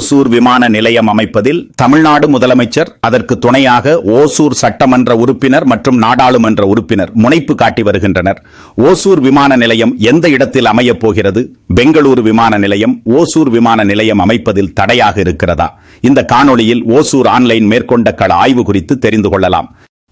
ஓசூர் விமான நிலையம் அமைப்பதில் தமிழ்நாடு முதலமைச்சர் அதற்கு துணையாக ஓசூர் சட்டமன்ற உறுப்பினர் மற்றும் நாடாளுமன்ற உறுப்பினர் முனைப்பு காட்டி வருகின்றனர். ஓசூர் விமான நிலையம் எந்த இடத்தில் அமையப் போகிறது? பெங்களூரு விமான நிலையம் ஓசூர் விமான நிலையம் அமைப்பதில் தடையாக இருக்கிறதா? இந்த காணொளியில் ஓசூர் ஆன்லைன் மேற்கொண்ட கள ஆய்வு குறித்து தெரிந்து கொள்ளலாம்.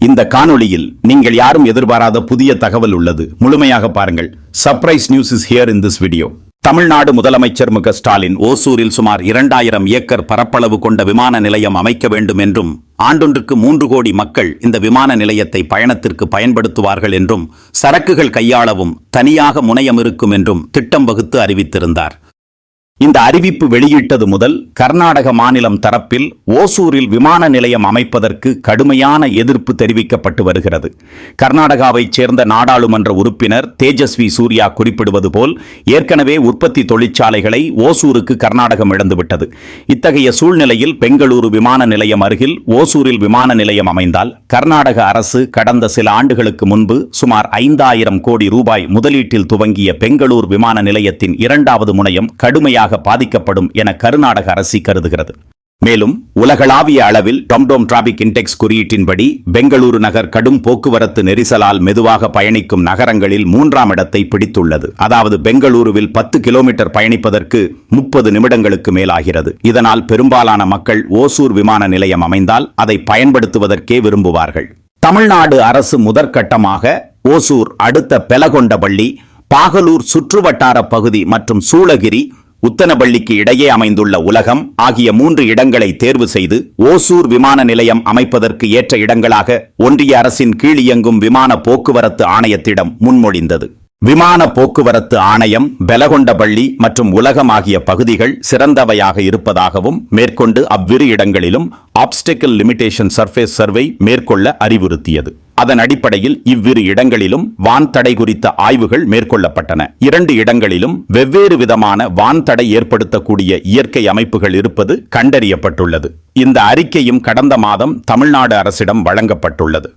இந்த காணொளியில் நீங்கள் யாரும் எதிர்பாராத புதிய தகவல் உள்ளது. முழுமையாக பாருங்கள். Surprise news is here in this video Tamil Nadu முதலமைச்சர் மு ஸ்டாலின் ஓசூரில் சுமார் இரண்டாயிரம் ஏக்கர் பரப்பளவு கொண்ட விமான நிலையம் அமைக்க வேண்டும் என்றும் ஆண்டொன்றுக்கு மூன்று கோடி மக்கள் இந்த விமான நிலையத்தை பயணத்திற்கு பயன்படுத்துவார்கள் என்றும் சரக்குகள் கையாளவும் தனியாக முனையம் இருக்கும் என்றும் திட்டம் வகுத்து அறிவித்திருந்தார். இந்த அறிவிப்பு வெளியிட்டது முதல் கர்நாடக மாநிலம் தரப்பில் ஓசூரில் விமான நிலையம் அமைப்பதற்கு கடுமையான எதிர்ப்பு தெரிவிக்கப்பட்டு வருகிறது. கர்நாடகாவைச் சேர்ந்த நாடாளுமன்ற உறுப்பினர் தேஜஸ்வி சூர்யா குறிப்பிடுவது போல் ஏற்கனவே உற்பத்தி தொழிற்சாலைகளை ஓசூருக்கு கர்நாடகம் இழந்துவிட்டது. இத்தகைய சூழ்நிலையில் பெங்களூரு விமான நிலையம் அருகில் ஓசூரில் விமான நிலையம் அமைந்தால் கர்நாடக அரசு கடந்த சில ஆண்டுகளுக்கு முன்பு சுமார் ஐந்தாயிரம் கோடி ரூபாய் முதலீட்டில் துவங்கிய பெங்களூர் விமான நிலையத்தின் இரண்டாவது முனையம் கடுமையாக கடுமையாக பாதிக்கப்படும் என கருநாடக அரசு கருதுகிறது. மேலும் உலகளாவிய அளவில் டொம்டோம் டிராபிக் இண்டெக்ஸ் குறியீட்டின்படி பெங்களூரு நகர் கடும் போக்குவரத்து நெரிசலால் மெதுவாக பயணிக்கும் நகரங்களில் மூன்றாம் இடத்தை பிடித்துள்ளது. அதாவது பெங்களூருவில் பத்து கிலோமீட்டர் பயணிப்பதற்கு முப்பது நிமிடங்களுக்கு மேலாகிறது. இதனால் பெரும்பாலான மக்கள் ஓசூர் விமான நிலையம் அமைந்தால் அதை பயன்படுத்துவதற்கே விரும்புவார்கள். தமிழ்நாடு அரசு முதற்கட்டமாக ஓசூர் அடுத்த பெலகொண்டபள்ளி பாகலூர் சுற்றுவட்டார பகுதி மற்றும் சூளகிரி உத்தனபள்ளிக்கு இடையே அமைந்துள்ள உலகம் ஆகிய மூன்று இடங்களை தேர்வு செய்து ஓசூர் விமான நிலையம் அமைப்பதற்கு ஏற்ற இடங்களாக ஒன்றிய அரசின் கீழ் இயங்கும் விமான போக்குவரத்து ஆணையத்திடம் முன்மொழிந்தது. விமான போக்குவரத்து ஆணையம் பெலகொண்டபள்ளி மற்றும் உலகம் ஆகிய பகுதிகள் சிறந்தவையாக இருப்பதாகவும் மேற்கொண்டு அவ்விரு இடங்களிலும் ஆப்ஸ்டிக்கல் லிமிடேஷன் சர்ஃபேஸ் சர்வே மேற்கொள்ள அறிவுறுத்தியது. அதன் அடிப்படையில் இவ்விரு இடங்களிலும் வான் தடை குறித்த ஆய்வுகள் மேற்கொள்ளப்பட்டன. இரண்டு இடங்களிலும் வெவ்வேறு விதமான வான் தடை ஏற்படுத்தக்கூடிய இயற்கை அமைப்புகள் இருப்பது கண்டறியப்பட்டுள்ளது. இந்த அறிக்கையும் கடந்த மாதம் தமிழ்நாடு அரசிடம் வழங்கப்பட்டுள்ளது.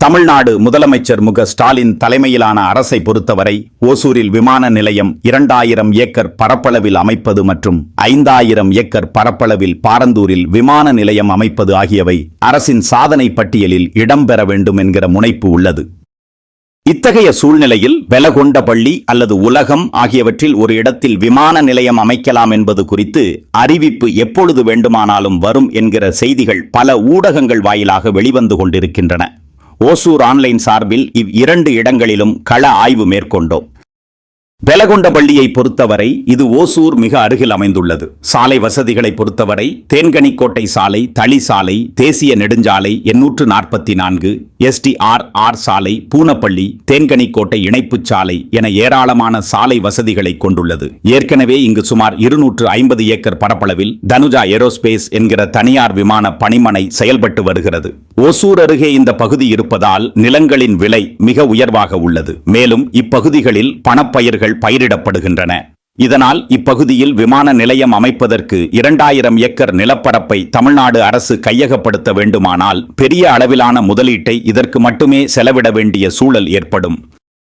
தமிழ்நாடு முதலமைச்சர் முக ஸ்டாலின் தலைமையிலான அரசை பொறுத்தவரை ஓசூரில் விமான நிலையம் இரண்டாயிரம் ஏக்கர் பரப்பளவில் அமைப்பது மற்றும் ஐந்தாயிரம் ஏக்கர் பரப்பளவில் பாரந்தூரில் விமான நிலையம் அமைப்பது ஆகியவை அரசின் சாதனை பட்டியலில் இடம்பெற வேண்டும் என்கிற முனைப்பு உள்ளது. இத்தகைய சூழ்நிலையில் பெலகொண்டபள்ளி அல்லது உலகம் ஆகியவற்றில் ஒரு இடத்தில் விமான நிலையம் அமைக்கலாம் என்பது குறித்து அறிவிப்பு எப்பொழுது வேண்டுமானாலும் வரும் என்கிற செய்திகள் பல ஊடகங்கள் வாயிலாக வெளிவந்து கொண்டிருக்கின்றன. ஓசூர் ஆன்லைன் சார்பில் இவ் இரண்டு இடங்களிலும் கள ஆய்வு மேற்கொண்டோம். பெலகொண்டபள்ளியை பொறுத்தவரை இது ஓசூர் மிக அருகில் அமைந்துள்ளது. சாலை வசதிகளை பொறுத்தவரை தேன்கனிக்கோட்டை சாலை தளி சாலை தேசிய நெடுஞ்சாலை எண்ணூற்று நாற்பத்தி நான்கு எஸ்டிஆர் ஆர் சாலை பூனப்பள்ளி தேன்கனிக்கோட்டை இணைப்புச் சாலை என ஏராளமான சாலை வசதிகளை கொண்டுள்ளது. ஏற்கனவே இங்கு சுமார் இருநூற்று ஐம்பது ஏக்கர் பரப்பளவில் தனுஜா ஏரோஸ்பேஸ் என்கிற தனியார் விமான பணிமனை செயல்பட்டு வருகிறது. ஓசூர் அருகே இந்த பகுதி இருப்பதால் நிலங்களின் விலை மிக உயர்வாக உள்ளது. மேலும் இப்பகுதிகளில் பணப்பயிர்கள் பயிரிடப்படுகின்றன. இதனால் இப்பகுதியில் விமான நிலையம் அமைப்பதற்கு இரண்டாயிரம் ஏக்கர் நிலப்பரப்பை தமிழ்நாடு அரசு கையகப்படுத்த வேண்டுமானால் பெரிய அளவிலான முதலீட்டை இதற்கு மட்டுமே செலவிட வேண்டிய சூழல் ஏற்படும்.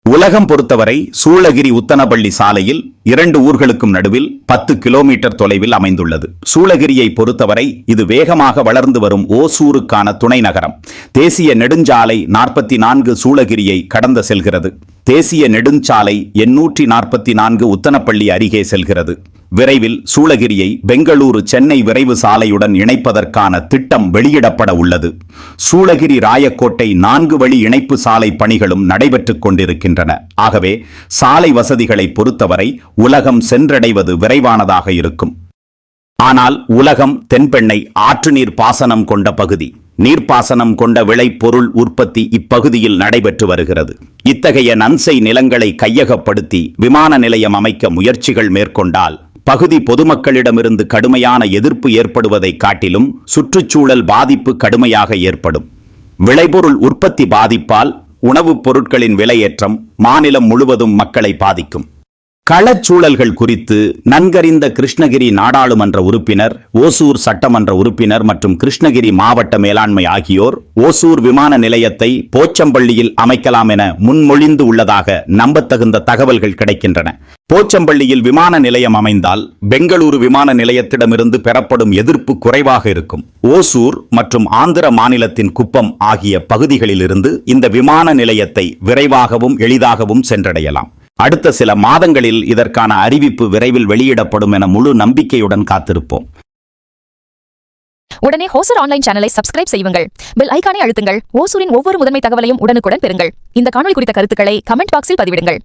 உலகம் பொறுத்தவரை சூளகிரி உத்தனப்பள்ளி சாலையில் இரண்டு ஊர்களுக்கும் நடுவில் பத்து கிலோமீட்டர் தொலைவில் அமைந்துள்ளது. சூளகிரியை பொறுத்தவரை இது வேகமாக வளர்ந்து வரும் ஓசூருக்கான துணை நகரம். தேசிய நெடுஞ்சாலை நாற்பத்தி நான்கு சூளகிரியை கடந்து செல்கிறது. தேசிய நெடுஞ்சாலை எண்ணூற்றி நாற்பத்தி நான்கு உத்தனப்பள்ளி அருகே செல்கிறது. விரைவில் சூளகிரியை பெங்களூரு சென்னை விரைவு சாலையுடன் இணைப்பதற்கான திட்டம் வெளியிடப்பட உள்ளது. சூளகிரி ராயக்கோட்டை நான்கு வழி இணைப்பு சாலை பணிகளும் நடைபெற்றுக் கொண்டிருக்கின்றன. ஆகவே சாலை வசதிகளை பொறுத்தவரை உலகம் சென்றடைவது விரைவானதாக இருக்கும். ஆனால் உலகம் தென்பெண்ணை ஆற்று நீர் பாசனம் கொண்ட பகுதி. நீர்ப்பாசனம் கொண்ட விளைபொருள் உற்பத்தி இப்பகுதியில் நடைபெற்று வருகிறது. இத்தகைய நன்சை நிலங்களை கையகப்படுத்தி விமான நிலையம் அமைக்க முயற்சிகள் மேற்கொண்டால் பகுதி பொதுமக்களிடமிருந்து கடுமையான எதிர்ப்பு ஏற்படுவதை காட்டிலும் சுற்றுச்சூழல் பாதிப்பு கடுமையாக ஏற்படும். விளைபொருள் உற்பத்தி பாதிப்பால் உணவுப் பொருட்களின் விலையேற்றம் மாநிலம் முழுவதும் மக்களை பாதிக்கும். களச்சூழல்கள் குறித்து நன்கறிந்த கிருஷ்ணகிரி நாடாளுமன்ற உறுப்பினர் ஓசூர் சட்டமன்ற உறுப்பினர் மற்றும் கிருஷ்ணகிரி மாவட்ட மேலாண்மை ஆகியோர் ஓசூர் விமான நிலையத்தை போச்சம்பள்ளியில் அமைக்கலாம் என முன்மொழிந்து உள்ளதாக நம்பத்தகுந்த தகவல்கள் கிடைக்கின்றன. போச்சம்பள்ளியில் விமான நிலையம் அமைந்தால் பெங்களூரு விமான நிலையத்திடமிருந்து பெறப்படும் எதிர்ப்பு குறைவாக இருக்கும். ஓசூர் மற்றும் ஆந்திர மாநிலத்தின் குப்பம் ஆகிய பகுதிகளிலிருந்து இந்த விமான நிலையத்தை விரைவாகவும் எளிதாகவும் சென்றடையலாம். அடுத்த சில மாதங்களில் இதற்கான அறிவிப்பு விரைவில் வெளியிடப்படும் என முழு நம்பிக்கையுடன் காத்திருப்போம். உடனே ஹோசர் ஆன்லைன் சேனலை சப்ஸ்கிரைப் செய்யுங்கள். பெல் ஐகானை அழுத்துங்கள். ஓசூரின் ஒவ்வொரு முதன்மை தகவலையும் உடனுக்குடன் பெறுங்கள். இந்த காணொலி குறித்த கருத்துக்களை கமெண்ட் பாக்ஸில் பதிவிடுங்கள்.